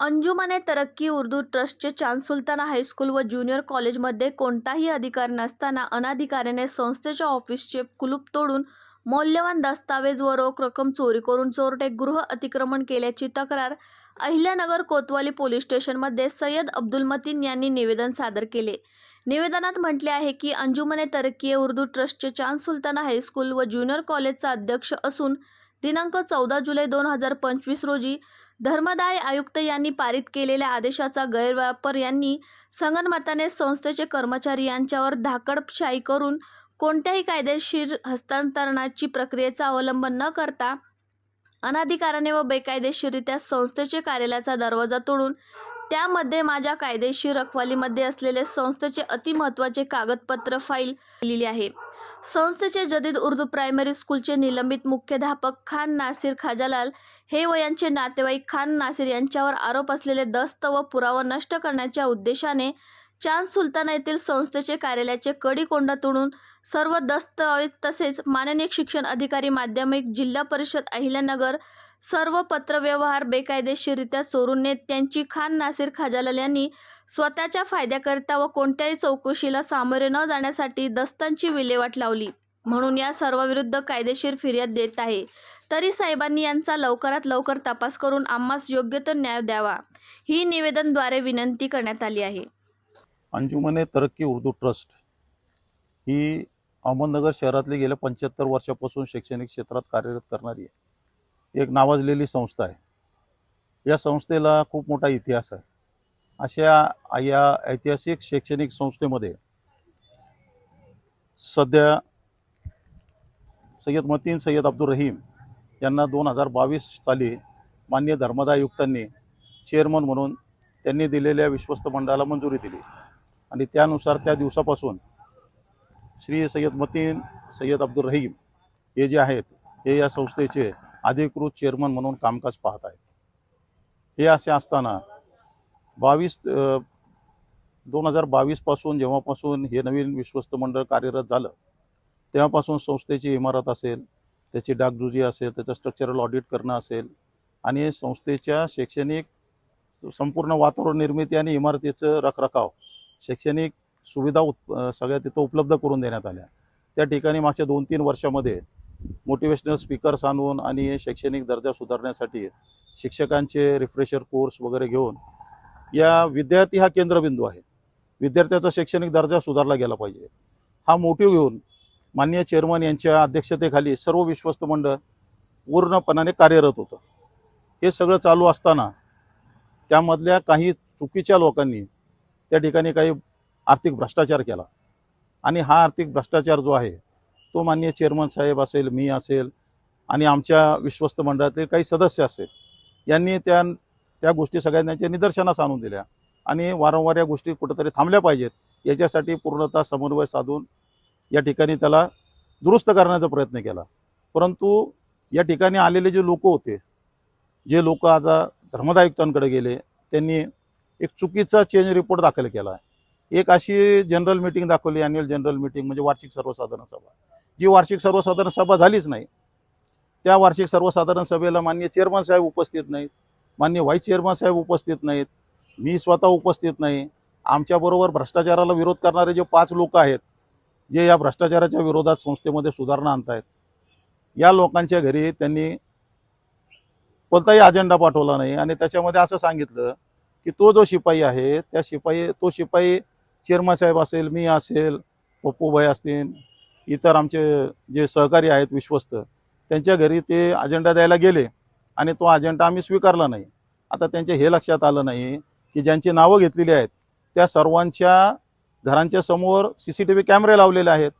अंजुमने तरक्की उर्दू ट्रस्टचे चांदसुलताना हायस्कूल व ज्युनियर कॉलेजमध्ये कोणताही अधिकार नसताना अनाधिकाऱ्याने संस्थेच्या ऑफिसचे कुलूप तोडून मौल्यवान दस्तावेज व रोख रक्कम चोरी करून चोरटे गृह अतिक्रमण केल्याची तक्रार अहिल्यानगर कोतवाली पोलीस स्टेशनमध्ये सय्यद अब्दुल मतीन यांनी निवेदन सादर केले. निवेदनात म्हटले आहे की अंजुमने तरक्की उर्दू ट्रस्टचे चांद सुलताना हायस्कूल व ज्युनियर कॉलेजचा अध्यक्ष असून दिनांक चौदा जुलै दोन हजार पंचवीस रोजी धर्मदाय आयुक्त यांनी पारित केलेल्या आदेशाचा गैरवापर यांनी संगनमताने संस्थेचे कर्मचारी यांच्यावर धाकडशाही करून कोणत्याही कायदेशीर हस्तांतरणाची प्रक्रियेचा अवलंब न करता अनाधिकाराने व बेकायदेशीररित्या संस्थेचे कार्यालयाचा दरवाजा तोडून त्यामध्ये माझ्या कायदेशीर रखवालीमध्ये असलेले संस्थेचे अतिमहत्त्वाचे कागदपत्र फाईल लिहिली आहे. संस्थेचे जदीद उर्दू प्रायमरी स्कूलचे निलंबित मुख्याध्यापक खान नासिर खाजालाल हे व यांचे नातेवाईक खान नासिर यांच्यावर आरोप असलेले दस्त व पुरावा नष्ट करण्याच्या उद्देशाने चांद सुलताना येथील संस्थेचे कार्यालयाचे कडी कोंडा तोडून सर्व दस्तऐवज तसेच माननीय शिक्षण अधिकारी माध्यमिक जिल्हा परिषद अहिल्यानगर सर्व पत्रव्यवहार बेकायदेशीररित्या चोरून नेत त्यांची खान नासिर खाजालाल यांनी स्वतःच्या फायद्याकरिता व कोणत्याही चौकशीला सामोरे न जाण्यासाठी दस्तांची विल्हेवाट लावली. म्हणून या सर्वाविरुद्ध कायदेशीर फिर्याद देत आहे. तरी साहेबांनी यांचा लवकरात लवकर तपास करून आम्हास योग्य तो न्याय द्यावा. ही निवेदनद्वारे विनंती करण्यात आली आहे. अंजुमने तरक्की उर्दू ट्रस्ट ही अहमदनगर शहरातली गेल्या पंच्याहत्तर वर्षापासून शैक्षणिक क्षेत्रात कार्यरत करणारी आहे. एक नावाजलेली संस्था आहे. या संस्थेला खूप मोठा इतिहास आहे. अशा या ऐतिहासिक शैक्षणिक संस्थेमध्ये सध्या सय्यद मतीन सय्यद अब्दुल रहीम यांना दोन हजार बावीस साली मान्य धर्मदाय आयुक्तांनी चेअरमन म्हणून त्यांनी दिलेल्या विश्वस्त मंडळाला मंजुरी दिली. आणि त्यानुसार त्या दिवसापासून श्री सय्यद मतीन सय्यद अब्दुल रहीम हे जे आहेत हे या संस्थेचे अधिकृत चेअरमन म्हणून कामकाज पाहत आहेत. हे असे असताना बावीस दोन हजार बावीसपासून जेव्हापासून हे नवीन विश्वस्त मंडळ कार्यरत झालं तेव्हापासून संस्थेची इमारत असेल त्याची डागजुजी असेल त्याचं स्ट्रक्चरल ऑडिट करणं असेल आणि संस्थेच्या शैक्षणिक संपूर्ण वातावरण निर्मिती आणि इमारतीचं रखरखाव शैक्षणिक सुविधा उत् सगळ्या तिथं उपलब्ध करून देण्यात आल्या. त्या ठिकाणी मागच्या दोन तीन वर्षामध्ये मोटिवेशनल स्पीकर्स आणून आणि शैक्षणिक दर्जा सुधारण्यासाठी शिक्षकांचे रिफ्रेशर कोर्स वगैरे घेऊन या विद्यार्थी हा केंद्रबिंदू आहे. विद्यार्थ्याचा शैक्षणिक दर्जा सुधारला गेला पाहिजे. हा मोटिव घेऊन माननीय चेअरमन यांच्या अध्यक्षतेखाली सर्व विश्वस्त मंडळ पूर्णपणाने कार्यरत होतं. हे सगळं चालू असताना त्यामधल्या काही चुकीच्या लोकांनी त्या ठिकाणी काही आर्थिक भ्रष्टाचार केला. आणि हा आर्थिक भ्रष्टाचार जो आहे तो माननीय चेअरमन साहेब असेल मी असेल आणि आमच्या विश्वस्त मंडळातील काही सदस्य असेल यांनी त्या त्या गोष्टी सगळ्यांच्या निदर्शनास आणून दिल्या. आणि वारंवार या गोष्टी कुठंतरी थांबल्या पाहिजेत. याच्यासाठी पूर्णतः समन्वय साधून या ठिकाणी त्याला दुरुस्त करण्याचा प्रयत्न केला. परंतु या ठिकाणी आलेले जे लोक होते जे लोक आज धर्मदायुक्तांकडे गेले त्यांनी एक चुकीचा चेंज रिपोर्ट दाखल केला. एक अशी जनरल मिटिंग दाखवली अॅन्युअल जनरल मिटिंग म्हणजे वार्षिक सर्वसाधारण सभा. जी वार्षिक सर्वसाधारण सभा झालीच नाही त्या वार्षिक सर्वसाधारण सभेला मान्य चेअरमन साहेब उपस्थित नाहीत मान्य व्हाईस चेअरमन साहेब उपस्थित नाहीत मी स्वतः उपस्थित नाही. आमच्याबरोबर भ्रष्टाचाराला विरोध करणारे जे पाच लोक आहेत जे या भ्रष्टाचाराच्या विरोधात संस्थेमध्ये सुधारणा आणतायत या लोकांच्या घरी त्यांनी कोणताही अजेंडा पाठवला नाही आणि त्याच्यामध्ये असं सांगितलं की तो जो शिपाई आहे त्या शिपाई तो शिपाई चेअरमन साहेब असेल मी असेल पप्पूभाई असतील इतर आमचे जे सहकारी आहेत विश्वस्त त्यांच्या घरी ते अजेंडा द्यायला गेले आणि तो अजेंडा आम्ही स्वीकारला नाही. आता त्यांच्या हे लक्षात आलं नाही की ज्यांची नावं घेतलेली आहेत त्या सर्वांच्या घरांच्या समोर सी सी टी व्ही कॅमेरे लावलेले आहेत.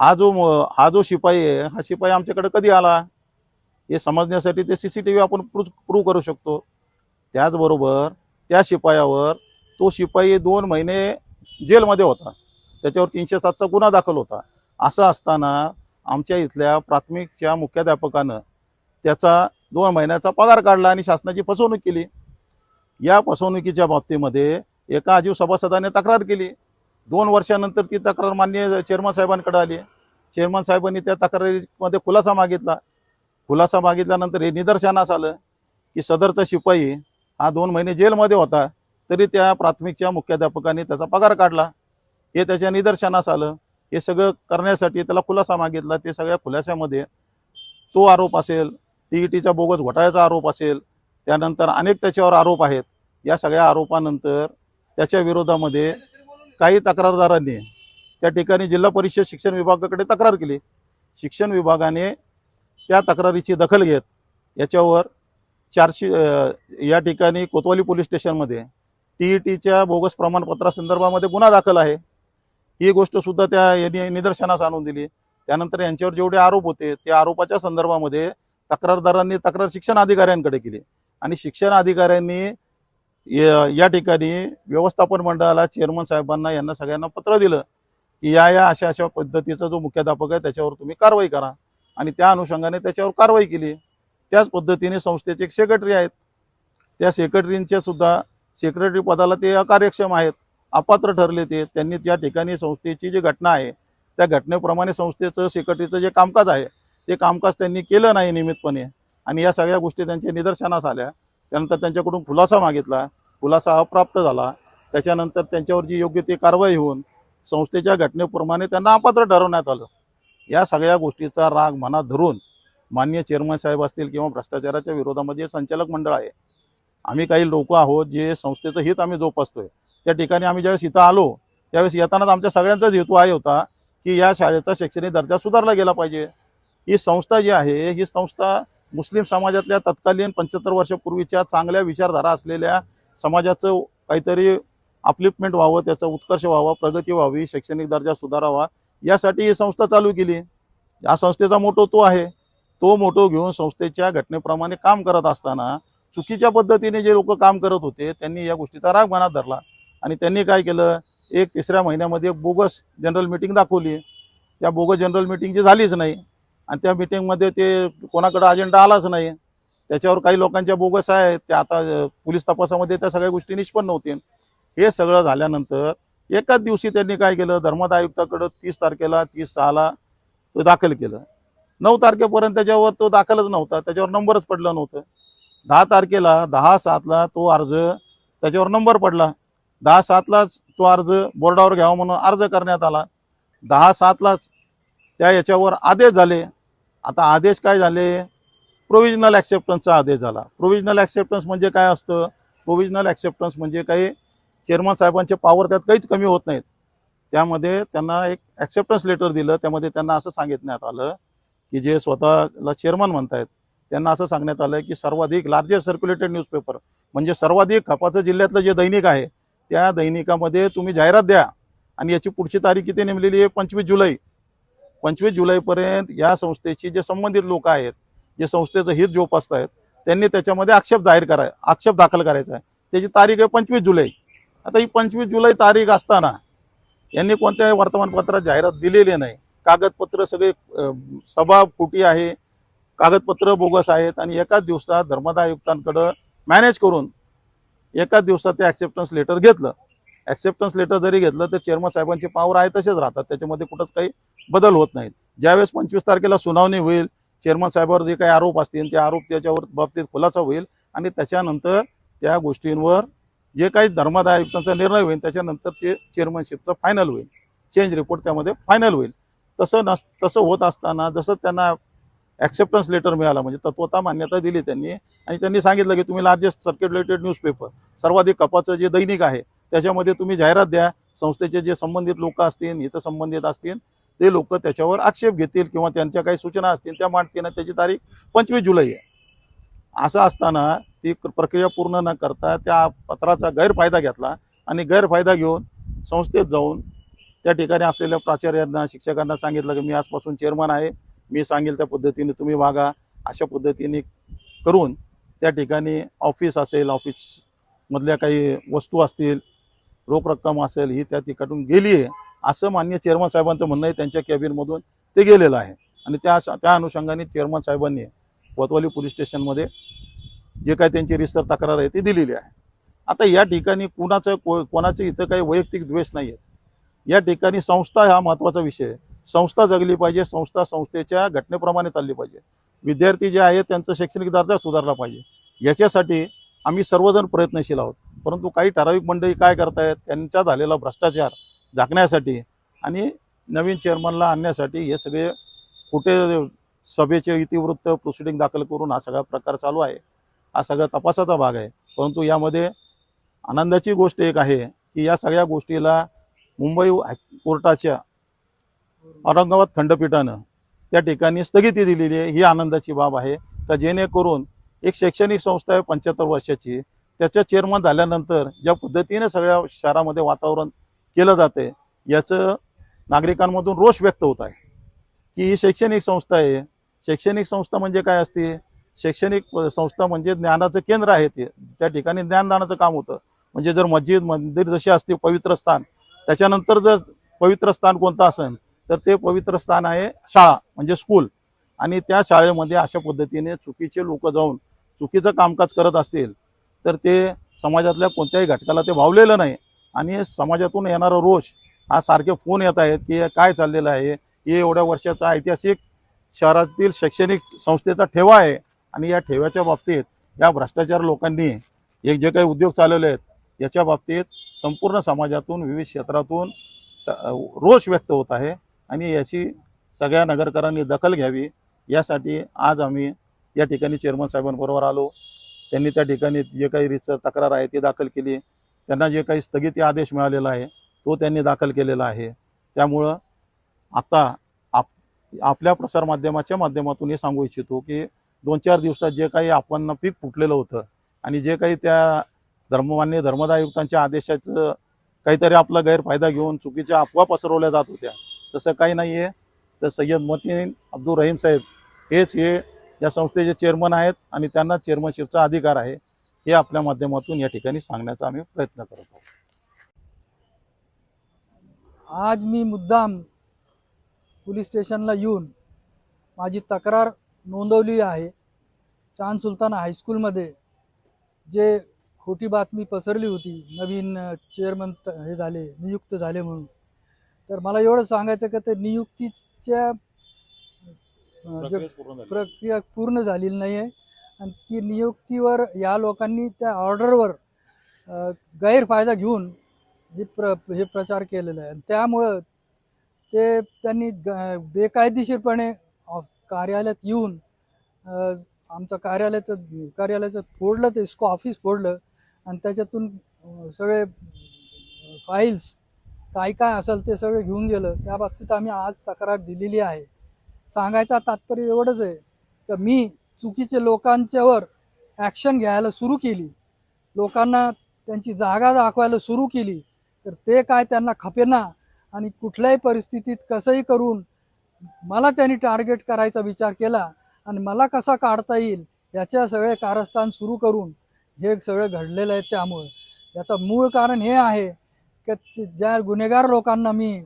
हा जो हा जो शिपाई आहे हा शिपाई आमच्याकडे कधी आला? हे समजण्यासाठी ते सी सी टी व्ही आपण प्रू प्रूव्ह करू शकतो. त्याचबरोबर त्या शिपायावर तो शिपाई दोन महिने जेलमध्ये होता. त्याच्यावर तीनशे सातचा गुन्हा दाखल होता. असं असताना आमच्या इथल्या प्राथमिकच्या मुख्याध्यापकानं त्याचा दोन महिन्याचा पगार काढला आणि शासनाची फसवणूक केली. या फसवणुकीच्या बाबतीमध्ये एका आजीव सभासदाने तक्रार केली. दोन वर्षानंतर ती तक्रार मान्य चेअरमन साहेबांकडे आली. चेअरमन साहेबांनी त्या तक्रारीमध्ये खुलासा मागितला. खुलासा मागितल्यानंतर हे निदर्शनास आलं की सदरचा शिपाई हा दोन महिने जेलमध्ये होता. तरी त्या प्राथमिकच्या मुख्याध्यापकाने त्याचा पगार काढला. हे त्याच्या निदर्शनास आलं. हे सगळं करण्यासाठी त्याला खुलासा मागितला. ते सगळ्या खुलाशामध्ये तो आरोप असेल टी ई बोगस घोटाळ्याचा आरोप असेल त्यानंतर अनेक त्याच्यावर आरोप आहेत. या सगळ्या आरोपानंतर त्याच्या विरोधामध्ये काही तक्रारदारांनी त्या ठिकाणी जिल्हा परिषद शिक्षण विभागाकडे तक्रार केली. शिक्षण विभागाने त्या तक्रारीची दखल घेत याच्यावर चारशे या ठिकाणी कोतवाली पोलीस स्टेशनमध्ये टी ई टीच्या बोगस प्रमाणपत्रासंदर्भामध्ये गुन्हा दाखल आहे. ही गोष्ट सुद्धा त्या यांनी निदर्शनास आणून दिली. त्यानंतर यांच्यावर जेवढे आरोप होते त्या आरोपाच्या संदर्भामध्ये तक्रारदारांनी तक्रार शिक्षण अधिकाऱ्यांकडे केली. आणि शिक्षण अधिकाऱ्यांनी या ठिकाणी व्यवस्थापन मंडळाला चेअरमन साहेबांना यांना सगळ्यांना पत्र दिलं की या या अशा अशा पद्धतीचा जो मुख्याध्यापक आहे त्याच्यावर तुम्ही कारवाई करा. आणि त्या अनुषंगाने त्याच्यावर कारवाई केली. त्याच पद्धतीने संस्थेचे एक सेक्रेटरी आहेत. त्या सेक्रेटरींच्या सुद्धा सेक्रेटरी पदाला ते अकार्यक्षम आहेत. अपात्र ठरले ते. त्यांनी त्या ठिकाणी संस्थेची जी घटना आहे त्या घटनेप्रमाणे संस्थेचं सेक्रेटरीचं जे कामकाज आहे ते कामकाज त्यांनी केलं नाही नियमितपणे. आणि या सगळ्या गोष्टी त्यांच्या निदर्शनास आल्या. त्यानंतर त्यांच्याकडून खुलासा मागितला. खुलासा अप्राप्त झाला. त्याच्यानंतर त्यांच्यावर जी योग्य ती कारवाई होऊन संस्थेच्या घटनेप्रमाणे त्यांना अपात्र ठरवण्यात आलं. या सगळ्या गोष्टीचा राग मनात धरून मान्य चेअरमन साहेब असतील किंवा भ्रष्टाचाराच्या विरोधामध्ये संचालक मंडळ आहे आम्ही काही लोक आहोत जे संस्थेचं हित आम्ही जोपासतोय. त्या ठिकाणी आम्ही ज्यावेळेस इथं आलो त्यावेळेस येतानाच आमच्या सगळ्यांचाच हेतू आहे होता की या शाळेचा शैक्षणिक दर्जा सुधारला गेला पाहिजे. ही संस्था जी आहे ही संस्था मुस्लिम समाजातल्या तत्कालीन पंच्याहत्तर वर्षापूर्वीच्या चांगल्या विचारधारा असलेल्या समाजाचं काहीतरी अपलिफ्टमेंट व्हावं त्याचं उत्कर्ष व्हावं प्रगती व्हावी शैक्षणिक दर्जा सुधारावा यासाठी ही संस्था चालू केली. या संस्थेचा मोठो तो आहे. तो मोटो घेऊन संस्थेच्या घटनेप्रमाणे काम करत असताना चुकीच्या पद्धतीने जे लोक काम करत होते त्यांनी या गोष्टीचा राग मनात धरला. आणि त्यांनी काय केलं? एक तिसऱ्या महिन्यामध्ये एक बोगस जनरल मिटिंग दाखवली. त्या बोगस जनरल मिटिंग जी झालीच नाही. आणि त्या मिटिंगमध्ये ते कोणाकडं अजेंडा आलाच नाही. त्याच्यावर काही लोकांच्या बोगस आहेत. त्या आता पोलीस तपासामध्ये त्या सगळ्या गोष्टी निष्पन्न होतील. हे सगळं झाल्यानंतर एकाच दिवशी त्यांनी काय केलं? धर्मादाय आयुक्ताकडं तीस तारखेला तीस सहाला तो दाखल केलं. नऊ तारखेपर्यंत त्याच्यावर तो दाखलच नव्हता. त्याच्यावर नंबरच पडलं नव्हतं. दहा तारखेला दहा सातला तो अर्ज त्याच्यावर नंबर पडला. दहा सातलाच तो अर्ज बोर्डावर घ्यावा म्हणून अर्ज करण्यात आला. दहा सातलाच त्या याच्यावर आदेश झाले. आता आदेश काय झाले? प्रोव्हिजनल ॲक्सेप्टन्सचा आदेश झाला. प्रोव्हिजनल ॲक्सेप्टन्स म्हणजे काय असतं? प्रोव्हिजनल ॲक्सेप्टन्स म्हणजे काही चेअरमन साहेबांचे पॉवर त्यात काहीच कमी होत नाहीत. त्यामध्ये त्यांना एक ॲक्सेप्टन्स लेटर दिलं. त्यामध्ये त्यांना असं सांगितण्यात आलं की जे स्वतःला चेअरमन म्हणतायत त्यांना असं सांगण्यात आलं की सर्वाधिक लार्जेस्ट सर्क्युलेटेड न्यूजपेपर म्हणजे सर्वाधिक खपाचं जिल्ह्यातलं जे दैनिक आहे त्या दैनिकामध्ये तुम्ही जाहिरात द्या. आणि याची पुढची तारीख किती नेमलेली आहे? पंचवीस जुलै. पंचवीस जुलैपर्यंत या संस्थेची जे संबंधित लोक आहेत जे संस्थेचं हित जोपासत आहेत त्यांनी त्याच्यामध्ये आक्षेप जाहीर कराय आक्षेप दाखल करायचा आहे. त्याची तारीख आहे पंचवीस जुलै. आता ही पंचवीस जुलै तारीख असताना यांनी कोणत्याही वर्तमानपत्रात जाहिरात दिलेली नाही. कागदपत्र सगळे सभा फुटी आहे. कागदपत्र बोगस आहेत. आणि एकाच दिवसात धर्मदाय आयुक्तांकडं मॅनेज करून एकाच दिवसात ते ॲक्सेप्टन्स लेटर घेतलं. ॲक्सेप्टन्स लेटर जरी घेतलं तर चेअरमन साहेबांची पावर आहे तसेच राहतात. त्याच्यामध्ये कुठंच काही बदल होत नाहीत. ज्यावेळेस पंचवीस तारखेला सुनावणी होईल चेअरमन साहेबावर जे काही आरोप असतील ते आरोप त्याच्यावर बाबतीत खुलासा होईल आणि त्याच्यानंतर त्या गोष्टींवर जे काही धर्मदाय आयुक्तांचा निर्णय होईल त्याच्यानंतर ते चेअरमनशिपचं फायनल होईल. चेंज रिपोर्ट त्यामध्ये फायनल होईल. तसं नस तसं होत असताना जसं त्यांना ॲक्सेप्टन्स लेटर मिळाला. म्हणजे तत्वता मान्यता दिली त्यांनी. आणि त्यांनी सांगितलं की तुम्ही लार्जेस्ट सर्क्युलेटेड न्यूजपेपर सर्वाधिक कपाचं जे दैनिक आहे त्याच्यामध्ये तुम्ही जाहिरात द्या. संस्थेचे जे संबंधित लोक असतील हितसंबंधित असतील ते लोक त्याच्यावर आक्षेप घेतील किंवा त्यांच्या काही सूचना असतील त्या मांडतील. त्याची तारीख पंचवीस जुलै आहे. असं असताना ती प्रक्रिया पूर्ण न करता त्या पत्राचा गैरफायदा घेतला आणि गैरफायदा घेऊन संस्थेत जाऊन त्या ठिकाणी असलेल्या प्राचार्यांना शिक्षकांना सांगितलं की मी आजपासून चेअरमन आहे. मी सांगेल त्या पद्धतीने तुम्ही वागा अशा पद्धतीने करून त्या ठिकाणी ऑफिस असेल ऑफिसमधल्या काही वस्तू असतील रोख रक्कम असेल ही त्या ठिकाणून गेली आहे असं मान्य चेअरमन साहेबांचं म्हणणं आहे त्यांच्या कॅबिनमधून ते गेलेलं आहे. आणि त्या त्या अनुषंगाने चेअरमन साहेबांनी कोतवाली पोलीस स्टेशनमध्ये जे काही त्यांची रिसर तक्रार आहे ती दिलेली आहे. आता या ठिकाणी कुणाचं को कोणाचं इथं काही वैयक्तिक द्वेष नाही आहे या ठिकाणी संस्था हा महत्त्वाचा विषय आहे. संस्था जगली पाहिजे संस्था संस्थेच्या घटनेप्रमाणे चालली पाहिजे. विद्यार्थी जे आहेत त्यांचं शैक्षणिक दर्जा सुधारला पाहिजे. याच्यासाठी आम्ही सर्वजण प्रयत्नशील आहोत. परंतु काही ठराविक मंडळी काय करतायत त्यांचा झालेला भ्रष्टाचार झाकण्यासाठी आणि नवीन चेअरमनला आणण्यासाठी हे सगळे कुठे सभेचे इतिवृत्त प्रोसिडिंग दाखल करून हा सगळा प्रकार चालू आहे. हा सगळा तपासाचा भाग आहे. परंतु यामध्ये आनंदाची गोष्ट एक आहे की या सगळ्या गोष्टीला मुंबई हाय- कोर्टाच्या औरंगाबाद खंडपीठानं त्या ठिकाणी स्थगिती दिलेली आहे. ही आनंदाची बाब आहे. का जेणेकरून एक शैक्षणिक संस्था आहे पंच्याहत्तर वर्षाची. त्याच्या चेअरमन झाल्यानंतर ज्या पद्धतीने सगळ्या शहरामध्ये वातावरण केलं जाते याचं नागरिकांमधून रोष व्यक्त होत आहे. की ही शैक्षणिक संस्था आहे. शैक्षणिक संस्था म्हणजे काय असते? शैक्षणिक संस्था म्हणजे ज्ञानाचं केंद्र आहे ते. त्या ठिकाणी ज्ञानदानाचं काम होतं. म्हणजे जर मस्जिद मंदिर जशी असते पवित्र स्थान त्याच्यानंतर जर पवित्र स्थान कोणतं असेल तर ते पवित्र स्थान आहे शाळा म्हणजे स्कूल आणि त्या शाळेमध्ये अशा पद्धतीने चुकीचे लोक जाऊन चुकीचं कामकाज करत असतील तर ते समाजातल्या कोणत्याही घटकाला ते भावलेलं नाही. आणि समाजातून येणारा रोष हा सारखे फोन येत आहेत की काय चाललेलं आहे हे एवढ्या वर्षाचा ऐतिहासिक शहरातील शैक्षणिक संस्थेचा ठेवा आहे. आणि या ठेव्याच्या बाबतीत या भ्रष्टाचार लोकांनी एक जे काही उद्योग चालवले आहेत याच्या बाबतीत संपूर्ण समाजातून विविध क्षेत्रातून रोष व्यक्त होत आहे. आणि याची सगळ्या नगरकरांनी दखल घ्यावी. यासाठी आज आम्ही या ठिकाणी चेअरमन साहेबांबरोबर आलो. त्यांनी त्या ठिकाणी जे काही रितसर तक्रार आहे ती दाखल केली. त्यांना जे काही स्थगिती आदेश मिळालेला आहे तो त्यांनी दाखल केलेला आहे. त्यामुळं आता आप आपल्या प्रसारमाध्यमाच्या माध्यमातून हे सांगू इच्छितो की दोन चार दिवसात जे काही आपण पीक फुटलेलं होतं आणि जे काही त्या धर्ममान्य धर्मदायुक्तांच्या आदेशाचं काहीतरी आपला गैरफायदा घेऊन चुकीच्या अफवा पसरवल्या जात होत्या. तसं काही नाही आहे तर सय्यद मतीन अब्दुल रहीम साहेब हेच हे या संस्थेचे चेअरमन आहेत आणि त्यांना चेअरमनशिपचा अधिकार आहे हे आपल्या माध्यमातून या ठिकाणी सांगण्याचा आम्ही प्रयत्न करत आहोत. आज मी मुद्दाम पोलीस स्टेशनला येऊन माझी तक्रार नोंदवली आहे. चांद सुलतान हायस्कूलमध्ये जे खोटी बातमी पसरली होती नवीन चेअरमन हे झाले नियुक्त झाले म्हणून. तर मला एवढं सांगायचं का ते नियुक्तीच्या प्रक्रिया पूर्ण झालेली नाही आहे. आणि ती नियुक्तीवर या लोकांनी त्या ऑर्डरवर गैरफायदा घेऊन हे प्र हे प्रचार केलेला आहे. आणि त्यामुळं ते त्यांनी ग बेकायदेशीरपणे कार्यालयात येऊन आमचं कार्यालयाचं कार्यालयाचं फोडलं ते स्कॉ ऑफिस फोडलं. आणि त्याच्यातून सगळे फाईल्स काय काय असेल ते सगळं घेऊन गेलं. त्या बाबतीत आम्ही आज तक्रार दिलेली आहे. सांगायचा तात्पर्य एवढंच आहे की मी चुकीचे लोकांच्यावर ॲक्शन घ्यायला सुरू केली. लोकांना त्यांची जागा दाखवायला सुरू केली. तर ते काय त्यांना खपेना आणि कुठल्याही परिस्थितीत कसंही करून मला त्यांनी टार्गेट करायचा विचार केला आणि मला कसा काढता येईल याच्या सगळे कारस्थान सुरू करून हे सगळं घडलेलं आहे त्यामुळे. याचं मूळ कारण हे आहे की ज्या गुन्हेगार लोकांना मी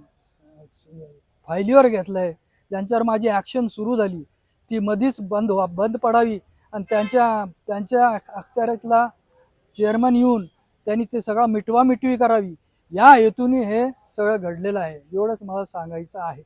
फायलीवर घेतलं आहे ज्यांच्यावर माझी ॲक्शन सुरू झाली ती मधीच बंद व्हा बंद पडावी. आणि त्यांच्या त्यांच्या अखत्यारीतला चेअरमन येऊन त्यांनी ते सगळं मिटवा मिटवी करावी. या हेतूने हे सगळं घडलेलं आहे. एवढंच मला सांगायचं आहे.